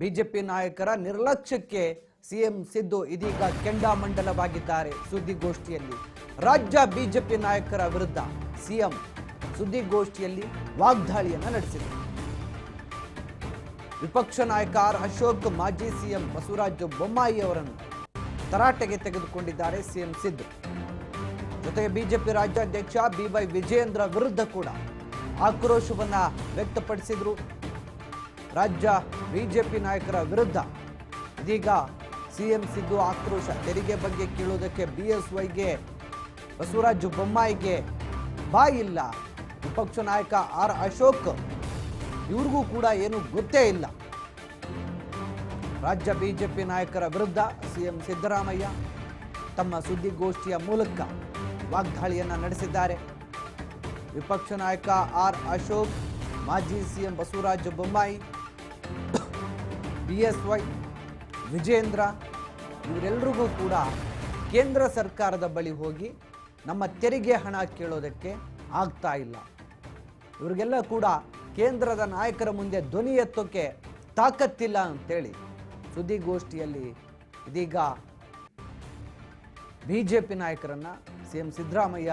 BJP ನಾಯಕರ ನಿರ್ಲಕ್ಷ್ಯಕ್ಕೆ CM Siddu ಇದೀಗ ಕೆಂಡಾಮಂಡಲವಾಗಿದ್ದಾರೆ ಸುದ್ದಿಗೋಷ್ಠಿಯಲ್ಲಿ. ರಾಜ್ಯ ಬಿಜೆಪಿ ನಾಯಕರ ವಿರುದ್ಧ ಸಿಎಂ ಸುದ್ದಿಗೋಷ್ಠಿಯಲ್ಲಿ ವಾಗ್ದಾಳಿಯನ್ನು ನಡೆಸಿದರು ವಿಪಕ್ಷ ನಾಯಕ ಆರ್ ಅಶೋಕ್, ಮಾಜಿ ಸಿಎಂ ಬಸವರಾಜ ಬೊಮ್ಮಾಯಿ ಅವರನ್ನು ತರಾಟೆಗೆ ತೆಗೆದುಕೊಂಡಿದ್ದಾರೆ ಸಿಎಂ ಸಿದ್ದು. ಜೊತೆಗೆ ಬಿಜೆಪಿ ರಾಜ್ಯಾಧ್ಯಕ್ಷ ಬಿವೈ ವಿಜಯೇಂದ್ರ ವಿರುದ್ಧ ಕೂಡ ಆಕ್ರೋಶವನ್ನ ವ್ಯಕ್ತಪಡಿಸಿದ್ರು. ರಾಜ್ಯ ಬಿಜೆಪಿ ನಾಯಕರ ವಿರುದ್ಧ. ಇದೀಗ ಸಿಎಂ ಸಿದ್ದು ಆಕ್ರೋಶ, ತೆರಿಗೆ ಬಗ್ಗೆ ಕೇಳುವುದಕ್ಕೆ ವೈಗೆ ಬಸವರಾಜ ಬೊಮ್ಮಾಯಿಗೆ ಬಾಯಿಲ್ಲ ವಿಪಕ್ಷ ನಾಯಕ ಆರ್ ಅಶೋಕ್, ಇವ್ರಿಗೂ ಕೂಡ ಏನು ಗೊತ್ತೇ ಇಲ್ಲ. ರಾಜ್ಯ ಬಿಜೆಪಿ ನಾಯಕರ ವಿರುದ್ಧ ಸಿಎಂ ಸಿದ್ದರಾಮಯ್ಯ ತಮ್ಮ ಸುದ್ದಿಗೋಷ್ಠಿಯ ಮೂಲಕ ವಾಗ್ದಾಳಿಯನ್ನ ನಡೆಸಿದ್ದಾರೆ. ವಿಪಕ್ಷ ನಾಯಕ ಆರ್ ಅಶೋಕ್, ಮಾಜಿ ಸಿಎಂ ಬಸವರಾಜ ಬೊಮ್ಮಾಯಿ ಬಿಎಸ್ವೈ ವಿಜೇಂದ್ರ ಇವರೆಲ್ರಿಗೂ ಕೂಡ ಕೇಂದ್ರ ಸರ್ಕಾರದ ಬಳಿ ಹೋಗಿ ನಮ್ಮ ತೆರಿಗೆ ಹಣ ಕೇಳೋದಕ್ಕೆ ಆಗ್ತಾ ಇಲ್ಲ. ಇವರಿಗೆಲ್ಲ ಕೂಡ ಕೇಂದ್ರದ ನಾಯಕರ ಮುಂದೆ ಧ್ವನಿ ಎತ್ತೋಕ್ಕೆ ತಾಕತ್ತಿಲ್ಲ ಅಂತೇಳಿ ಸುದ್ದಿಗೋಷ್ಠಿಯಲ್ಲಿ ಇದೀಗ ಬಿ ಜೆ ಪಿ ನಾಯಕರನ್ನು ಸಿ ಎಂ ಸಿದ್ದರಾಮಯ್ಯ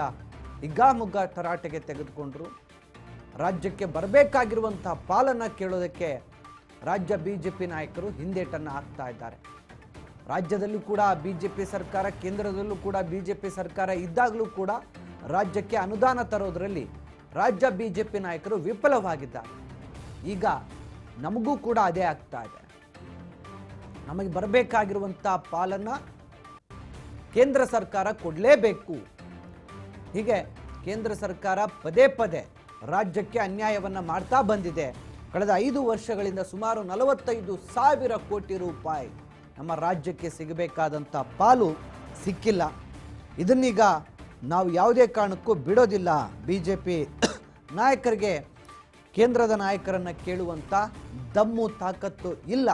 ಹಿಗ್ಗಾಮುಗ್ಗ ತರಾಟೆಗೆ ತೆಗೆದುಕೊಂಡರು. ರಾಜ್ಯಕ್ಕೆ ಬರಬೇಕಾಗಿರುವಂಥ ಪಾಲನ್ನು ಕೇಳೋದಕ್ಕೆ ರಾಜ್ಯ ಬಿಜೆಪಿ ನಾಯಕರು ಹಿಂದೇಟನ್ನು ಹಾಕ್ತಾ ಇದ್ದಾರೆ. ರಾಜ್ಯದಲ್ಲೂ ಕೂಡ ಬಿಜೆಪಿ ಸರ್ಕಾರ, ಕೇಂದ್ರದಲ್ಲೂ ಕೂಡ ಬಿಜೆಪಿ ಸರ್ಕಾರ ಇದ್ದಾಗಲೂ ಕೂಡ ರಾಜ್ಯಕ್ಕೆ ಅನುದಾನ ತರೋದರಲ್ಲಿ ರಾಜ್ಯ ಬಿಜೆಪಿ ನಾಯಕರು ವಿಫಲವಾಗಿದ್ದಾರೆ. ಈಗ ನಮಗೂ ಕೂಡ ಅದೇ ಆಗ್ತಾ ಇದೆ. ನಮಗೆ ಬರಬೇಕಾಗಿರುವಂಥ ಪಾಲನ್ನ ಕೇಂದ್ರ ಸರ್ಕಾರ ಕೊಡಲೇಬೇಕು. ಹೀಗೆ ಕೇಂದ್ರ ಸರ್ಕಾರ ಪದೇ ಪದೇ ರಾಜ್ಯಕ್ಕೆ ಅನ್ಯಾಯವನ್ನು ಮಾಡ್ತಾ ಬಂದಿದೆ. ಕಳೆದ ಐದು ವರ್ಷಗಳಿಂದ ಸುಮಾರು ನಲವತ್ತೈದು ಸಾವಿರ ಕೋಟಿ ರೂಪಾಯಿ ನಮ್ಮ ರಾಜ್ಯಕ್ಕೆ ಸಿಗಬೇಕಾದಂಥ ಪಾಲು ಸಿಕ್ಕಿಲ್ಲ. ಇದನ್ನೀಗ ನಾವು ಯಾವುದೇ ಕಾರಣಕ್ಕೂ ಬಿಡೋದಿಲ್ಲ. ಬಿ ಜೆ ಪಿ ನಾಯಕರಿಗೆ, ಕೇಂದ್ರದ ನಾಯಕರನ್ನು ಕೇಳುವಂಥ ದಮ್ಮು ತಾಕತ್ತು ಇಲ್ಲ.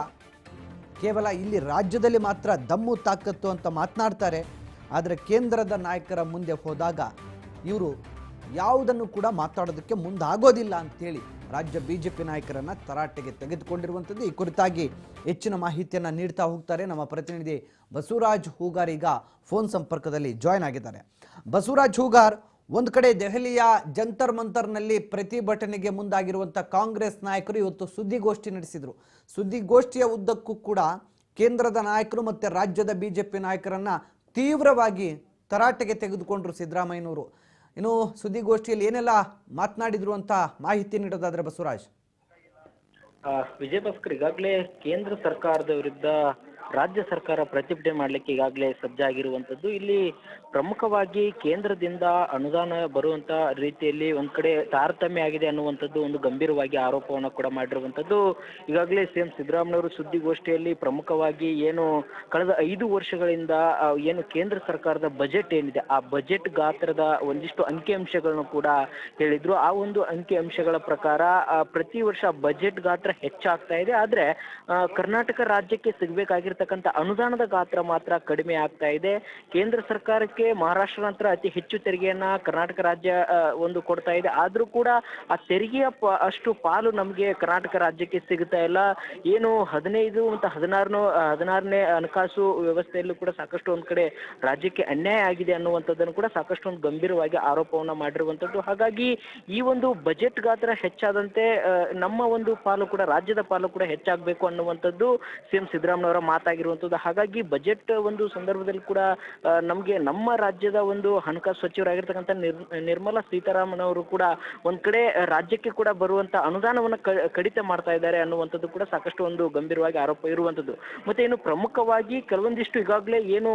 ಕೇವಲ ಇಲ್ಲಿ ರಾಜ್ಯದಲ್ಲಿ ಮಾತ್ರ ದಮ್ಮು ತಾಕತ್ತು ಅಂತ ಮಾತನಾಡ್ತಾರೆ. ಆದರೆ ಕೇಂದ್ರದ ನಾಯಕರ ಮುಂದೆ ಹೋದಾಗ ಇವರು ಯಾವುದನ್ನು ಕೂಡ ಮಾತಾಡೋದಕ್ಕೆ ಮುಂದಾಗೋದಿಲ್ಲ ಅಂತೇಳಿ ರಾಜ್ಯ ಬಿ ಜೆ ಪಿ ನಾಯಕರನ್ನು ತರಾಟೆಗೆ ತೆಗೆದುಕೊಂಡಿರುವಂಥದ್ದು. ಈ ಕುರಿತಾಗಿ ಹೆಚ್ಚಿನ ಮಾಹಿತಿಯನ್ನು ನೀಡ್ತಾ ಹೋಗ್ತಾರೆ ನಮ್ಮ ಪ್ರತಿನಿಧಿ ಬಸವರಾಜ್ ಹೂಗಾರ್. ಈಗ ಫೋನ್ ಸಂಪರ್ಕದಲ್ಲಿ ಜಾಯ್ನ್ ಆಗಿದ್ದಾರೆ. ಬಸವರಾಜ್ ಹೂಗಾರ್, ಒಂದು ಕಡೆ ದೆಹಲಿಯ ಜಂತರ್ ಮಂತರ್ನಲ್ಲಿ ಪ್ರತಿಭಟನೆಗೆ ಮುಂದಾಗಿರುವಂಥ ಕಾಂಗ್ರೆಸ್ ನಾಯಕರು ಇವತ್ತು ಸುದ್ದಿಗೋಷ್ಠಿ ನಡೆಸಿದರು. ಸುದ್ದಿಗೋಷ್ಠಿಯ ಉದ್ದಕ್ಕೂ ಕೂಡ ಕೇಂದ್ರದ ನಾಯಕರು ಮತ್ತು ರಾಜ್ಯದ ಬಿ ಜೆ ಪಿ ನಾಯಕರನ್ನು ತೀವ್ರವಾಗಿ ತರಾಟೆಗೆ ತೆಗೆದುಕೊಂಡರು ಸಿದ್ದರಾಮಯ್ಯನವರು. ಇನ್ನು ಸುದ್ದಿಗೋಷ್ಠಿಯಲ್ಲಿ ಏನೆಲ್ಲ ಮಾತನಾಡಿದ್ರು ಅಂತ ಮಾಹಿತಿ ನೀಡೋದಾದ್ರೆ ಬಸವರಾಜ್. ವಿಜಯ ಭಾಸ್ಕರ್ ಈಗಾಗಲೇ ಕೇಂದ್ರ ಸರ್ಕಾರದ ವಿರುದ್ಧ ರಾಜ್ಯ ಸರ್ಕಾರ ಪ್ರತಿಭಟನೆ ಮಾಡಲಿಕ್ಕೆ ಈಗಾಗಲೇ ಸಜ್ಜಾಗಿರುವಂತದ್ದು ಇಲ್ಲಿ ಪ್ರಮುಖವಾಗಿ ಕೇಂದ್ರದಿಂದ ಅನುದಾನ ಬರುವಂತ ರೀತಿಯಲ್ಲಿ ಒಂದ್ ಕಡೆ ತಾರತಮ್ಯ ಆಗಿದೆ ಅನ್ನುವಂಥದ್ದು ಒಂದು ಗಂಭೀರವಾಗಿ ಆರೋಪವನ್ನು ಕೂಡ ಮಾಡಿರುವಂತದ್ದು ಈಗಾಗಲೇ ಸಿಎಂ ಸಿದ್ದರಾಮಯ್ಯವರು ಸುದ್ದಿಗೋಷ್ಠಿಯಲ್ಲಿ ಪ್ರಮುಖವಾಗಿ ಏನು ಕಳೆದ ಐದು ವರ್ಷಗಳಿಂದ ಏನು ಕೇಂದ್ರ ಸರ್ಕಾರದ ಬಜೆಟ್ ಏನಿದೆ, ಆ ಬಜೆಟ್ ಗಾತ್ರದ ಒಂದಿಷ್ಟು ಅಂಕಿಅಂಶಗಳನ್ನು ಕೂಡ ಹೇಳಿದ್ರು. ಆ ಒಂದು ಅಂಕಿಅಂಶಗಳ ಪ್ರಕಾರ ಪ್ರತಿ ವರ್ಷ ಬಜೆಟ್ ಗಾತ್ರ ಹೆಚ್ಚಾಗ್ತಾ ಇದೆ. ಆದ್ರೆ ಕರ್ನಾಟಕ ರಾಜ್ಯಕ್ಕೆ ಸಿಗಬೇಕಾಗಿರ್ತಕ್ಕಂಥ ಅನುದಾನದ ಗಾತ್ರ ಮಾತ್ರ ಕಡಿಮೆ ಆಗ್ತಾ ಇದೆ. ಕೇಂದ್ರ ಸರ್ಕಾರಕ್ಕೆ ಮಹಾರಾಷ್ಟ್ರ ನಂತರ ಅತಿ ಹೆಚ್ಚು ತೆರಿಗೆಯನ್ನ ಕರ್ನಾಟಕ ರಾಜ್ಯ ಒಂದು ಕೊಡ್ತಾ ಇದೆ. ಆದ್ರೂ ಕೂಡ ಆ ತೆರಿಗೆಯ ಅಷ್ಟು ಪಾಲು ನಮಗೆ ಕರ್ನಾಟಕ ರಾಜ್ಯಕ್ಕೆ ಸಿಗುತ್ತಾ ಇಲ್ಲ. ಏನು ಹದಿನೈದು ಮತ್ತು ಹದಿನಾರನೋ ಹದಿನಾರನೇ ಹಣಕಾಸು ವ್ಯವಸ್ಥೆಯಲ್ಲೂ ಕೂಡ ಸಾಕಷ್ಟು ಒಂದ್ ಕಡೆ ರಾಜ್ಯಕ್ಕೆ ಅನ್ಯಾಯ ಆಗಿದೆ ಅನ್ನುವಂಥದ್ದನ್ನು ಕೂಡ ಸಾಕಷ್ಟು ಒಂದು ಗಂಭೀರವಾಗಿ ಆರೋಪವನ್ನ ಮಾಡಿರುವಂಥದ್ದು. ಹಾಗಾಗಿ ಈ ಒಂದು ಬಜೆಟ್ ಗಾತ್ರ ಹೆಚ್ಚಾದಂತೆ ನಮ್ಮ ಒಂದು ಪಾಲು ಕೂಡ, ರಾಜ್ಯದ ಪಾಲು ಕೂಡ ಹೆಚ್ಚಾಗಬೇಕು ಅನ್ನುವಂಥದ್ದು ಸಿಎಂ ಸಿದ್ದರಾಮಯ್ಯವರ ಮಾತಾಗಿರುವಂಥದ್ದು ಹಾಗಾಗಿ ಬಜೆಟ್ ಒಂದು ಸಂದರ್ಭದಲ್ಲಿ ಕೂಡ ನಮಗೆ ನಮ್ಮ ರಾಜ್ಯದ ಒಂದು ಹಣಕಾಸು ಸಚಿವರಾಗಿರ್ತಕ್ಕಂಥ ನಿರ್ ನಿರ್ಮಲಾ ಸೀತಾರಾಮನ್ ಅವರು ಕೂಡ ಒಂದ್ ಕಡೆ ರಾಜ್ಯಕ್ಕೆ ಕೂಡ ಬರುವಂತ ಅನುದಾನವನ್ನ ಕಡಿತ ಮಾಡ್ತಾ ಇದ್ದಾರೆ ಅನ್ನುವಂಥದ್ದು ಕೂಡ ಸಾಕಷ್ಟು ಒಂದು ಗಂಭೀರವಾಗಿ ಆರೋಪ ಇರುವಂಥದ್ದು ಮತ್ತೆ ಏನು ಪ್ರಮುಖವಾಗಿ ಕೆಲವೊಂದಿಷ್ಟು ಈಗಾಗಲೇ ಏನು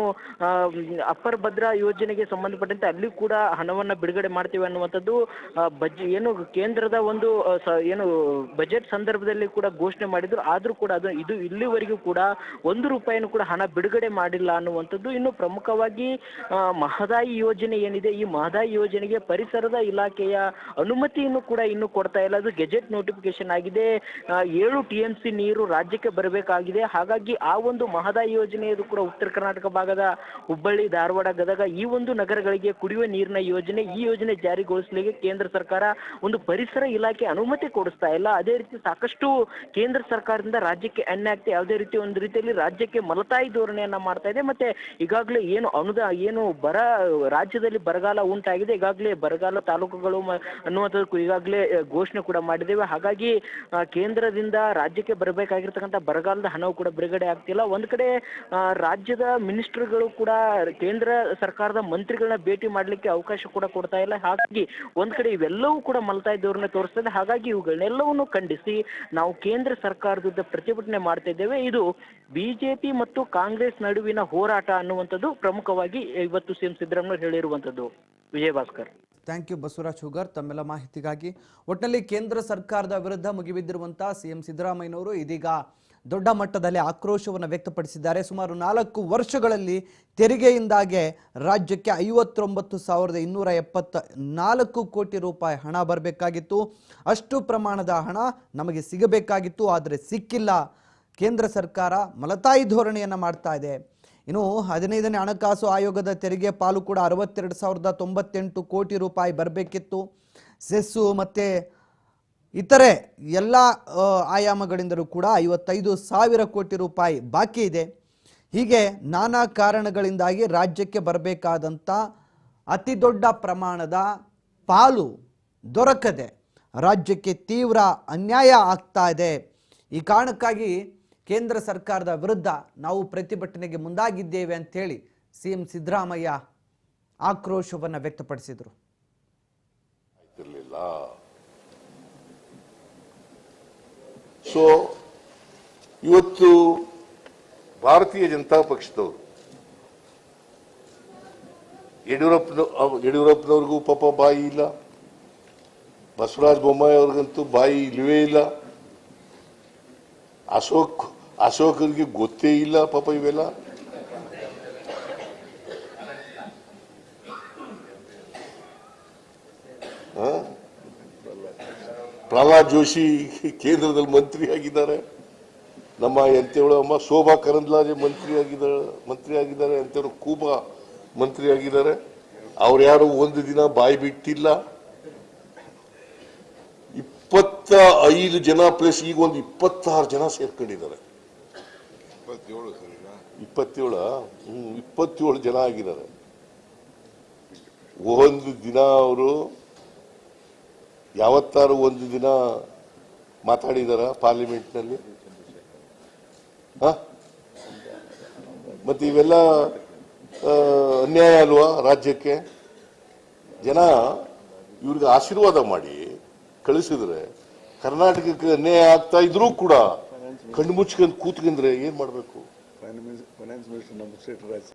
ಅಪ್ಪರ್ ಭದ್ರಾ ಯೋಜನೆಗೆ ಸಂಬಂಧಪಟ್ಟಂತೆ ಅಲ್ಲಿ ಕೂಡ ಹಣವನ್ನ ಬಿಡುಗಡೆ ಮಾಡ್ತೀವಿ ಅನ್ನುವಂಥದ್ದು ಬಜ್, ಏನು ಕೇಂದ್ರದ ಒಂದು ಏನು ಬಜೆಟ್ ಸಂದರ್ಭದಲ್ಲಿ ಕೂಡ ಘೋಷಣೆ ಮಾಡಿದ್ರು. ಆದ್ರೂ ಕೂಡ ಅದು ಇದು ಇಲ್ಲಿವರೆಗೂ ಕೂಡ ಒಂದು ಒಂದು ರೂಪಾಯಿನೂ ಕೂಡ ಹಣ ಬಿಡುಗಡೆ ಮಾಡಿಲ್ಲ ಅನ್ನುವಂಥದ್ದು ಇನ್ನು ಪ್ರಮುಖವಾಗಿ ಮಹದಾಯಿ ಯೋಜನೆ ಏನಿದೆ, ಈ ಮಹದಾಯಿ ಯೋಜನೆಗೆ ಪರಿಸರದ ಇಲಾಖೆಯ ಅನುಮತಿಯನ್ನು ಕೂಡ ಇನ್ನು ಕೊಡ್ತಾ ಇಲ್ಲ. ಅದು ಗೆಜೆಟ್ ನೋಟಿಫಿಕೇಶನ್ ಆಗಿದೆ. ಏಳು ಟಿ ಎಂ ಸಿ ನೀರು ರಾಜ್ಯಕ್ಕೆ ಬರಬೇಕಾಗಿದೆ. ಹಾಗಾಗಿ ಆ ಒಂದು ಮಹದಾಯಿ ಯೋಜನೆಯದು ಕೂಡ ಉತ್ತರ ಕರ್ನಾಟಕ ಭಾಗದ ಹುಬ್ಬಳ್ಳಿ, ಧಾರವಾಡ, ಗದಗ ಈ ಒಂದು ನಗರಗಳಿಗೆ ಕುಡಿಯುವ ನೀರಿನ ಯೋಜನೆ, ಈ ಯೋಜನೆ ಜಾರಿಗೊಳಿಸಲಿಕ್ಕೆ ಕೇಂದ್ರ ಸರ್ಕಾರ ಒಂದು ಪರಿಸರ ಇಲಾಖೆ ಅನುಮತಿ ಕೊಡಿಸ್ತಾ ಇಲ್ಲ. ಅದೇ ರೀತಿ ಸಾಕಷ್ಟು ಕೇಂದ್ರ ಸರ್ಕಾರದಿಂದ ರಾಜ್ಯಕ್ಕೆ ಅನ್ಯಾಯ ಆಗ್ತಾ ಯಾವುದೇ ರೀತಿ ಒಂದು ರೀತಿಯಲ್ಲಿ ರಾಜ್ಯಕ್ಕೆ ಮಲತಾಯಿ ಧೋರಣೆಯನ್ನ ಮಾಡ್ತಾ ಇದೆ. ಮತ್ತೆ ಈಗಾಗಲೇ ಏನು ಅನುದಾನ ಏನು ಬರ, ರಾಜ್ಯದಲ್ಲಿ ಬರಗಾಲ ಉಂಟಾಗಿದೆ. ಈಗಾಗಲೇ ಬರಗಾಲ ತಾಲೂಕುಗಳು ಅನ್ನುವಂಥದ್ದು ಈಗಾಗಲೇ ಘೋಷಣೆ ಕೂಡ ಮಾಡಿದ್ದೇವೆ. ಹಾಗಾಗಿ ಕೇಂದ್ರದಿಂದ ರಾಜ್ಯಕ್ಕೆ ಬರಬೇಕಾಗಿರ್ತಕ್ಕಂಥ ಬರಗಾಲದ ಹಣವು ಕೂಡ ಬಿಡುಗಡೆ ಆಗ್ತಿಲ್ಲ. ಒಂದ್ ಕಡೆ ರಾಜ್ಯದ ಮಿನಿಸ್ಟರ್ಗಳು ಕೂಡ ಕೇಂದ್ರ ಸರ್ಕಾರದ ಮಂತ್ರಿಗಳನ್ನ ಭೇಟಿ ಮಾಡ್ಲಿಕ್ಕೆ ಅವಕಾಶ ಕೂಡ ಕೊಡ್ತಾ ಇಲ್ಲ. ಹಾಗಾಗಿ ಒಂದ್ ಕಡೆ ಇವೆಲ್ಲವೂ ಕೂಡ ಮಲತಾಯಿ ಧೋರಣೆ ತೋರಿಸ್ತದೆ. ಹಾಗಾಗಿ ಇವುಗಳನ್ನೆಲ್ಲವನ್ನು ಖಂಡಿಸಿ ನಾವು ಕೇಂದ್ರ ಸರ್ಕಾರದ ಪ್ರತಿಭಟನೆ ಮಾಡ್ತಾ ಇದ್ದೇವೆ. ಇದು ಬಿಜೆಪಿ ಮತ್ತು ಕಾಂಗ್ರೆಸ್ ನಡುವಿನ ಹೋರಾಟ ಅನ್ನುವಂಥದ್ದು ಪ್ರಮುಖವಾಗಿ ಇವತ್ತು ಸಿಎಂ ಸಿದ್ದರಾಮಯ್ಯ ಹೇಳಿರುವಂಥದ್ದು. ವಿಜಯಭಾಸ್ಕರ್. ಥ್ಯಾಂಕ್ ಯು ಬಸವರಾಜ್ ಹುಗರ್ ತಮ್ಮೆಲ್ಲ ಮಾಹಿತಿಗಾಗಿ ಒಟ್ಟಿನಲ್ಲಿ ಕೇಂದ್ರ ಸರ್ಕಾರದ ವಿರುದ್ಧ ಮುಗಿಬಿದ್ದಿರುವಂತಹ ಸಿಎಂ ಸಿದ್ದರಾಮಯ್ಯನವರು ಇದೀಗ ದೊಡ್ಡ ಮಟ್ಟದಲ್ಲಿ ಆಕ್ರೋಶವನ್ನು ವ್ಯಕ್ತಪಡಿಸಿದ್ದಾರೆ. ಸುಮಾರು ನಾಲ್ಕು ವರ್ಷಗಳಲ್ಲಿ ತೆರಿಗೆಯಿಂದಾಗೆ ರಾಜ್ಯಕ್ಕೆ ಐವತ್ತೊಂಬತ್ತು ಸಾವಿರದ ಇನ್ನೂರ ಎಪ್ಪತ್ತ ನಾಲ್ಕು ಕೋಟಿ ರೂಪಾಯಿ ಹಣ ಬರಬೇಕಾಗಿತ್ತು. ಅಷ್ಟು ಪ್ರಮಾಣದ ಹಣ ನಮಗೆ ಸಿಗಬೇಕಾಗಿತ್ತು, ಆದರೆ ಸಿಕ್ಕಿಲ್ಲ. ಕೇಂದ್ರ ಸರ್ಕಾರ ಮಲತಾಯಿ ಧೋರಣೆಯನ್ನು ಮಾಡ್ತಾ ಇದೆ. ಇನ್ನು ಹದಿನೈದನೇ ಹಣಕಾಸು ಆಯೋಗದ ತೆರಿಗೆ ಪಾಲು ಕೂಡ ಅರವತ್ತೆರಡು ಸಾವಿರದ ತೊಂಬತ್ತೆಂಟು ಕೋಟಿ ರೂಪಾಯಿ ಬರಬೇಕಿತ್ತು. ಸೆಸ್ಸು ಮತ್ತು ಇತರೆ ಎಲ್ಲ ಆಯಾಮಗಳಿಂದಲೂ ಕೂಡ ಐವತ್ತೈದು ಸಾವಿರ ಕೋಟಿ ರೂಪಾಯಿ ಬಾಕಿ ಇದೆ. ಹೀಗೆ ನಾನಾ ಕಾರಣಗಳಿಂದಾಗಿ ರಾಜ್ಯಕ್ಕೆ ಬರಬೇಕಾದಂಥ ಅತಿ ದೊಡ್ಡ ಪ್ರಮಾಣದ ಪಾಲು ದೊರಕದೆ. ರಾಜ್ಯಕ್ಕೆ ತೀವ್ರ ಅನ್ಯಾಯ ಆಗ್ತಾ ಇದೆ. ಈ ಕಾರಣಕ್ಕಾಗಿ ಕೇಂದ್ರ ಸರ್ಕಾರದ ವಿರುದ್ಧ ನಾವು ಪ್ರತಿಭಟನೆಗೆ ಮುಂದಾಗಿದ್ದೇವೆ ಅಂತೇಳಿ ಸಿ ಎಂ ಸಿದ್ದರಾಮಯ್ಯ ಆಕ್ರೋಶವನ್ನು ವ್ಯಕ್ತಪಡಿಸಿದರು. ಸೊ ಇವತ್ತು ಭಾರತೀಯ ಜನತಾ ಪಕ್ಷದವರು, ಯಡಿಯೂರಪ್ಪನ ಅವ್- ಯಡಿಯೂರಪ್ಪನವ್ರಿಗೂ ಪಾಪ ಬಾಯಿ ಇಲ್ಲ. ಬಸವರಾಜ ಬೊಮ್ಮಾಯಿ ಅವ್ರಿಗಂತೂ ಬಾಯಿ ಇಲ್ಲವೇ ಇಲ್ಲ. ಅಶೋಕ್ ಅಶೋಕರಿಗೆ ಗೊತ್ತೇ ಇಲ್ಲ ಪಾಪ ಇವೆಲ್ಲ? ಪ್ರಹ್ಲಾದ್ ಜೋಶಿ ಕೇಂದ್ರದಲ್ಲಿ ಮಂತ್ರಿ ಆಗಿದ್ದಾರೆ. ನಮ್ಮ ಎಂತೇವಳು ಅಮ್ಮ, ಶೋಭಾ ಕರಂದ್ಲಾಜೆ ಮಂತ್ರಿ ಆಗಿದ್ದಾರೆ ಮಂತ್ರಿ ಆಗಿದ್ದಾರೆ, ಎಂತೇಳು ಕೂಬಾ ಮಂತ್ರಿ ಆಗಿದ್ದಾರೆ. ಅವ್ರು ಯಾರು ಒಂದು ದಿನ ಬಾಯಿ ಬಿಟ್ಟಿಲ್ಲ. ಇಪ್ಪತ್ತ ಐದು ಜನ ಪ್ಲಸ್ ಈಗ ಒಂದು ಇಪ್ಪತ್ತಾರು ಜನ ಸೇರ್ಕೊಂಡಿದ್ದಾರೆ. ಇಪ್ಪತ್ತೇಳು ಇಪ್ಪತ್ತೇಳ ಜನ ಆಗಿದ್ದಾರೆ. ಒಂದು ದಿನ ಅವರು ಯಾವತ್ತಾರು ಒಂದು ದಿನ ಮಾತಾಡಿದಾರ ಪಾರ್ಲಿಮೆಂಟ್ನಲ್ಲಿ? ನಲ್ಲಿ ಮತ್ತೆ ಇವೆಲ್ಲ ಅನ್ಯಾಯ ಅಲ್ವಾ ರಾಜ್ಯಕ್ಕೆ? ಜನ ಇವ್ರಿಗೆ ಆಶೀರ್ವಾದ ಮಾಡಿ ಕಳಿಸಿದ್ರೆ ಕರ್ನಾಟಕಕ್ಕೆ ಅನ್ಯಾಯ ಆಗ್ತಾ ಇದ್ರೂ ಕೂಡ ಕಣ್ಣು ಮುಚ್ಕೊಂಡು ಕೂತ್ಕೊಂಡ್ರೆ ಏನು ಮಾಡಬೇಕು? ಫೈನಾನ್ಸ್ ಮಿನಿಸ್ಟರ್ ನಮ್ಮ ಸ್ಟೇಟ್ ರಾಜ್